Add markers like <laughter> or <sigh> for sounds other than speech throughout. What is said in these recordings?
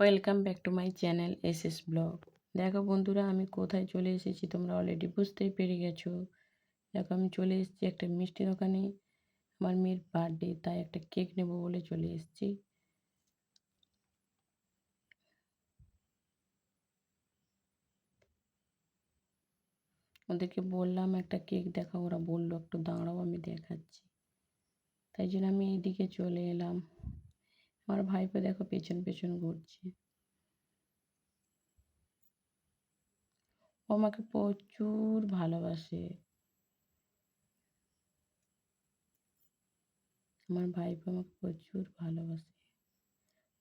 Welcome back to my channel S S blog দেখো বন্ধুরা, আমি কোথায় চলে এসেছি তোমরা অলরেডি বুঝতেই পেরে গেছো। দেখো, আমি চলে এসেছি একটা মিষ্টি দোকানে। আমার মেয়ের বার্থডে তাই একটা কেক নেব বলে চলে এসেছি। ওদেরকে বললাম, একটা কেক দেখা। ওরা বলল, একটু দাঁড়াও, আমি দেখাচ্ছি। তাই জন্য আমি এইদিকে চলে এলাম। আমার ভাইপো দেখো পেছন পেছন ঘুরছে। ও আমাকে প্রচুর ভালোবাসে। আমার ভাইপো আমাকে প্রচুর ভালোবাসে।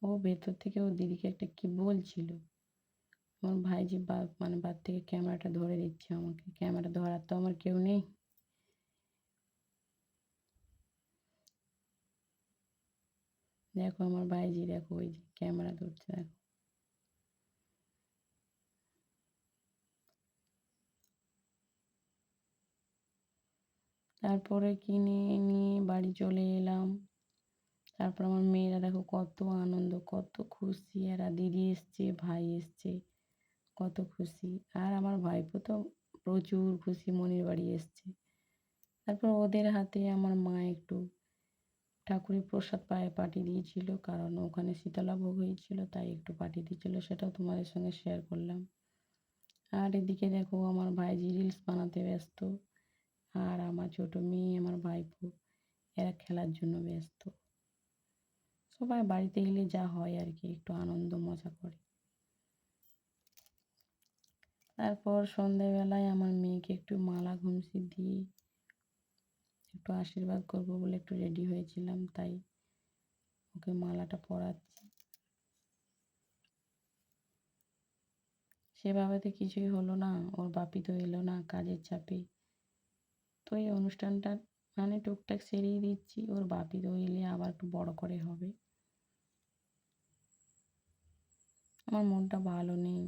ও ভেতর থেকে ও দিদিকে একটা কি বলছিল? আমার ভাই যে মানে বাদ থেকে ক্যামেরাটা ধরে দিচ্ছে আমাকে। ক্যামেরা ধরার তো আমার কেউ নেই। দেখো আমার ভাইজি, দেখো ওই যে ক্যামেরা ধরছে, দেখো। তারপরে কিনে নিয়ে বাড়ি চলে এলাম। তারপর আমার মেয়েরা দেখো কত আনন্দ, কত খুশি। এরা দিদি এসছে, ভাই এসছে, কত খুশি। আর আমার ভাইপো তো প্রচুর খুশি, মনির বাড়ি এসছে। তারপর ওদের হাতে আমার মা একটু ঠাকুরের প্রসাদ পায়ে পাঠিয়ে দিয়েছিল, কারণ ওখানে শীতলা ভোগ হয়েছিল, তাই একটু পাঠিয়ে দিয়েছিল, সেটাও তোমাদের সঙ্গে শেয়ার করলাম। আর এদিকে দেখো, আমার ভাইজি রিলস বানাতে ব্যস্ত, আর আমার ছোট মেয়ে, আমার ভাইপো, এরা খেলার জন্য ব্যস্ত। সবাই বাড়িতে এলে যা হয় আর কি, একটু আনন্দ, মজা করে। তারপর সন্ধেবেলায় আমার মেয়েকে একটু মালা ঘুমসি দিয়ে একটু আশীর্বাদ করব বলে একটু রেডি হয়েছিলাম, তাই ওকে মালাটা পরাচ্ছি। সেভাবে কিছুই হলো না, ওর বাপি তো এলো না কাজের চাপে। তো এই অনুষ্ঠানটা মানে টুকটাক সেরিয়ে দিচ্ছি, ওর বাপি তো এলে আবার একটু বড় করে হবে। আমার মনটা ভালো নেই,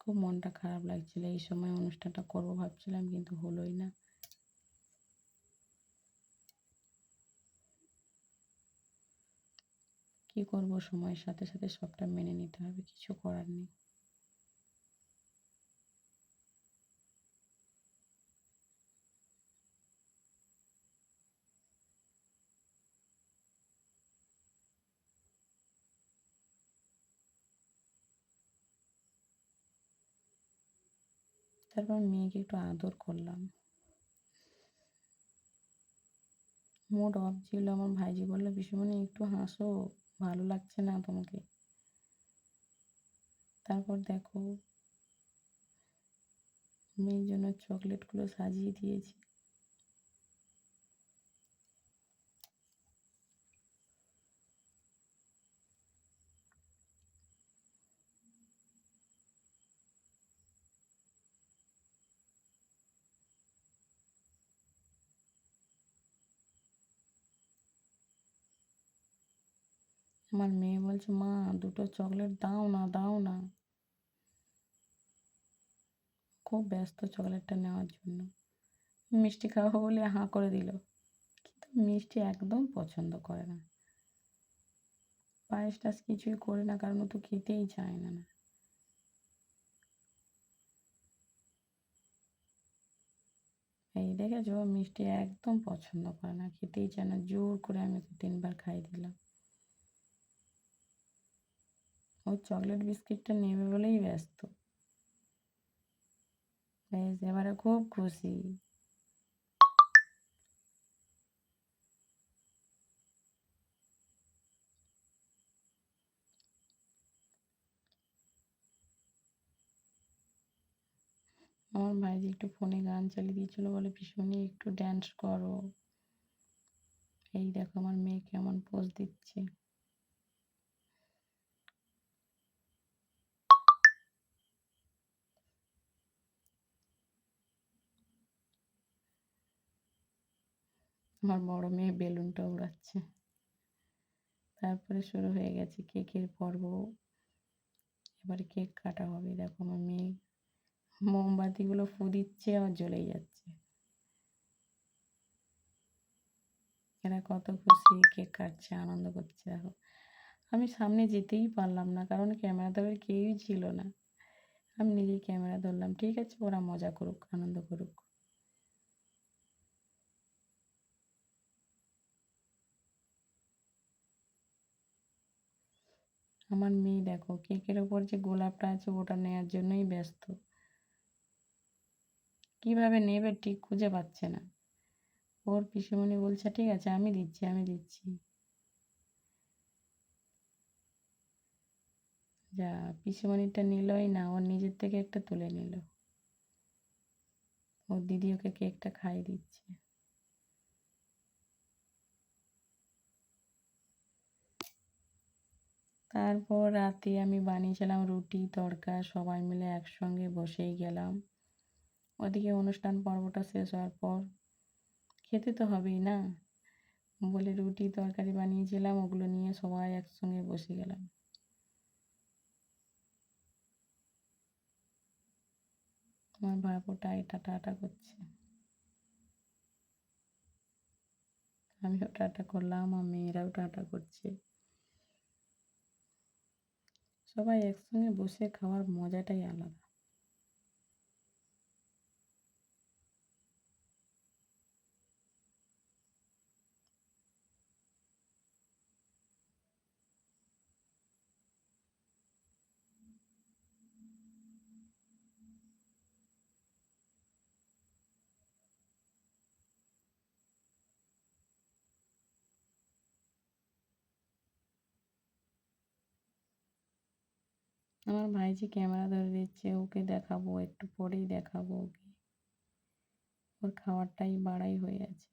খুব মনটা খারাপ লাগছিল। এই সময় অনুষ্ঠানটা করব ভাবছিলাম, কিন্তু হলোই না। কি করব সময়ের সাথে সাথে সবটা মেনে নিতে হবে, কিছু করার নেই। তারপর মেয়েকে একটু আদর করলাম। মুড অফ ছিল, আমার ভাইজি বলল বিশ্বমণি একটু হাসো। ভালো লাগছে না তোমাকে? তারপর দেখো মেয়ের জন্য চকলেটগুলো সাজিয়ে দিয়েছি। আমার মেয়ে বলছে, মা, দুটো চকলেট দাও না দাও না। খুব ব্যস্ত চকলেটটা নেওয়ার জন্য। মিষ্টি খাওয়াবো বলে হাঁ করে দিল। কিন্তু মিষ্টি একদম পছন্দ করে না। পায়েস টাস কিছুই করে না, কারণ ও তো খেতেই চায় না না। এই দেখেছ? মিষ্টি একদম পছন্দ করে না, খেতেই চায় না। জোর করে আমি তিনবার খাই দিলাম। ও চকলেট বিস্কিটটা নেবে বলেই ব্যস্ত। বেশ, এবারে খুব খুশি। আমার ভাইজি একটু ফোনে গান চালিয়ে দিয়েছিল বলে ভীষণই একটু ড্যান্স করো। এই দেখো, আমার মেয়ে কেমন পোজ দিচ্ছে। আমার বড় মেয়ে বেলুনটা উড়াচ্ছে। তারপরে শুরু হয়ে গেছে কেকের পর্ব। এবারে কেক কাটা হবে। দেখো আমার মেয়ে মোমবাতিগুলো ফু দিচ্ছে, আবার জ্বলেই যাচ্ছে। এরা কত খুশি কেক কাটছে, আনন্দ করছে। দেখো, আমি সামনে যেতেই পারলাম না, কারণ ক্যামেরা ধরার কেউই ছিল না। আমি নিজেই ক্যামেরা ধরলাম, ঠিক আছে, ওরা মজা করুক, আনন্দ করুক। আমার মেয়ে দেখো, কেকের ওপর যে গোলাপটা আছে ওটা নেওয়ার জন্যই ব্যস্ত। কীভাবে নেবে ঠিক খুঁজে পাচ্ছে না। ওর পিসিমণি বলছে, ঠিক আছে, আমি দিচ্ছি আমি দিচ্ছি। যা, পিসিমণিটা নিলই না ওর নিজের থেকে একটা তুলে নিল। ওর দিদি ওকে কেকটা খাইয়ে দিচ্ছে। তারপর রাতে আমি বানিয়েছিলাম রুটি, তড়কা, সবাই মিলে একসঙ্গে বসেই গেলাম। ওদিকে অনুষ্ঠান পর্বটা শেষ হওয়ার পর খেতে তো হবেই না? বলে রুটি, তরকারি বানিয়েছিলাম, ওগুলো নিয়ে সবাই একসঙ্গে বসে গেলাম। আমার ভাইপোটা এটা টাটা করছে। আমিও টাটা করলাম আমার মেয়েরাও টাটা করছে। সবাই একসঙ্গে বসে খাওয়ার মজাটাই আলাদা। আমার ভাইজি ক্যামেরা ধরে দিচ্ছে, ওকে দেখাবো, একটু পরেই দেখাবো ওকে। ওর খাওয়ারটাই বাড়াই হয়ে আছে।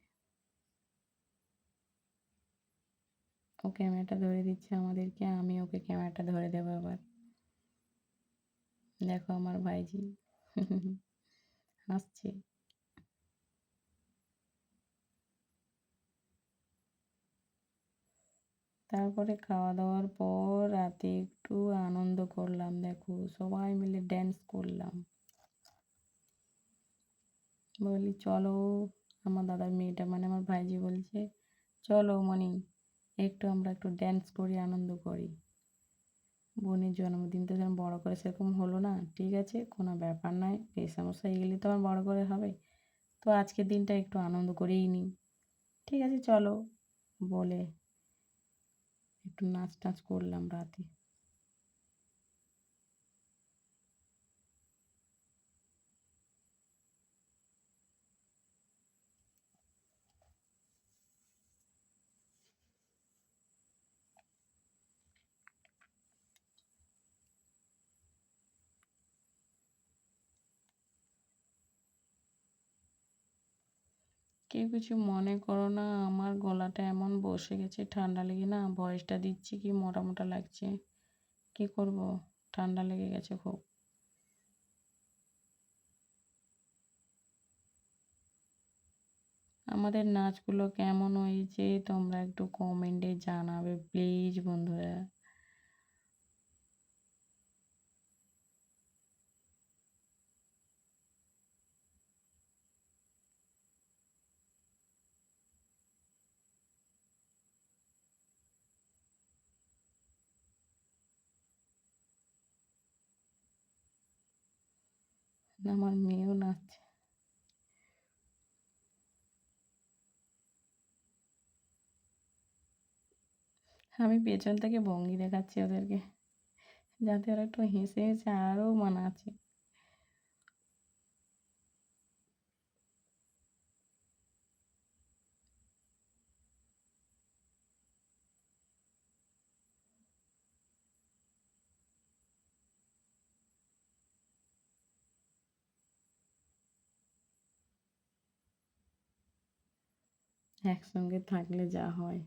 ও ক্যামেরাটা ধরে দিচ্ছে আমাদেরকে, আমি ওকে ক্যামেরাটা ধরে দেবো আবার দেখো আমার ভাইজি। <laughs> হাসছে। তারপরে খাওয়া দাওয়ার পর রাতে একটু আনন্দ করলাম, দেখো সবাই মিলে ড্যান্স করলাম। বলি, চলো। আমার দাদার মেয়েটা মানে আমার ভাইজি বলছে, চলো মনি একটু আমরা একটু ড্যান্স করি, আনন্দ করি। বোনের জন্মদিন তো সেরকম বড়ো করে সেরকম হলো না, ঠিক আছে, কোনো ব্যাপার নয় এই সমস্যা এগুলি তো আমার বড়ো করে হবে। তো আজকের দিনটা একটু আনন্দ করেই নিই। ঠিক আছে, চলো, বলে একটু নাচ টাচ করলাম রাতে। কেউ কিছু মনে করো না, আমার গলাটা এমন বসে গেছে, ঠান্ডা লেগে না, ভয়েসটা দিচ্ছি কি মোটা মোটা লাগছে। কি করব? ঠান্ডা লেগে গেছে খুব। আমাদের নাচগুলো কেমন হয়েছে, তোমরা একটু কমেন্টে জানাবে প্লিজ বন্ধুরা। আমার মেয়েও নাচছে আমি পেছন থেকে ভঙ্গি দেখাচ্ছি ওদেরকে। যাতে ওরা একটু হেসে হেসে আরও মানাচ্ছে। একসঙ্গে থাকলে যা হয়।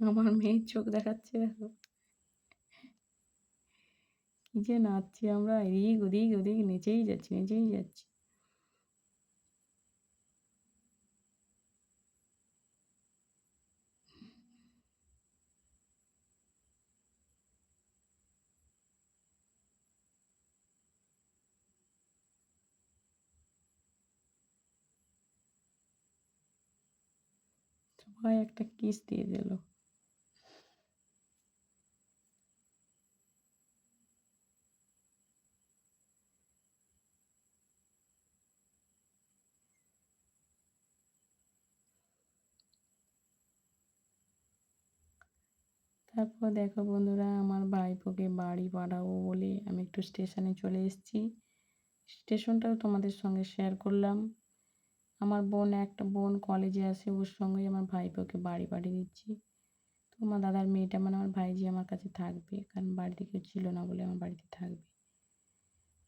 আমার মেয়ের চোখ দেখাচ্ছে, দেখো। কি যে নাচছি আমরা, এদিক ওদিক ওদিক, নেচেই যাচ্ছি নেচেই যাচ্ছি। সবাই একটা কিস দিয়ে দিল। তারপর দেখো বন্ধুরা, আমার ভাইপোকে বাড়ি পাঠাবো বলে আমি একটু স্টেশনে চলে এসেছি। স্টেশনটাও তোমাদের সঙ্গে শেয়ার করলাম। আমার বোন, একটা বোন কলেজে আসে ওর সঙ্গে আমার ভাই ভাইপোকে বাড়ি পাঠিয়ে দিচ্ছি। তো আমার দাদার মেয়েটা মানে আমার ভাইজি আমার কাছে থাকবে, কারণ বাড়িতে কেউ ছিল না বলে আমার বাড়িতে থাকবে।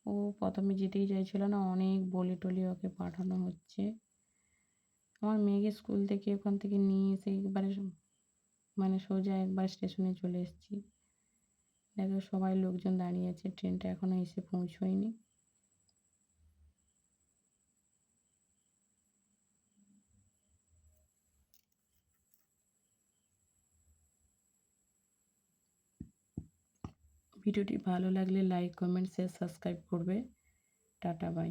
ও প্রথমে যেতেই চাইছিল না, অনেক বলে টলে ওকে পাঠানো হচ্ছে। আমার মেয়েকে স্কুল থেকে ওখান থেকে নিয়ে এসে একবারে মানে সোজা একবার স্টেশনে চলে এসেছি। দেখো সবাই লোকজন দাঁড়িয়ে আছে ট্রেনটা এখনও এসে পৌঁছোয়নি। ভিডিওটি ভালো লাগলে লাইক কমেন্ট শেয়ার সাবস্ক্রাইব করবে। Tata bye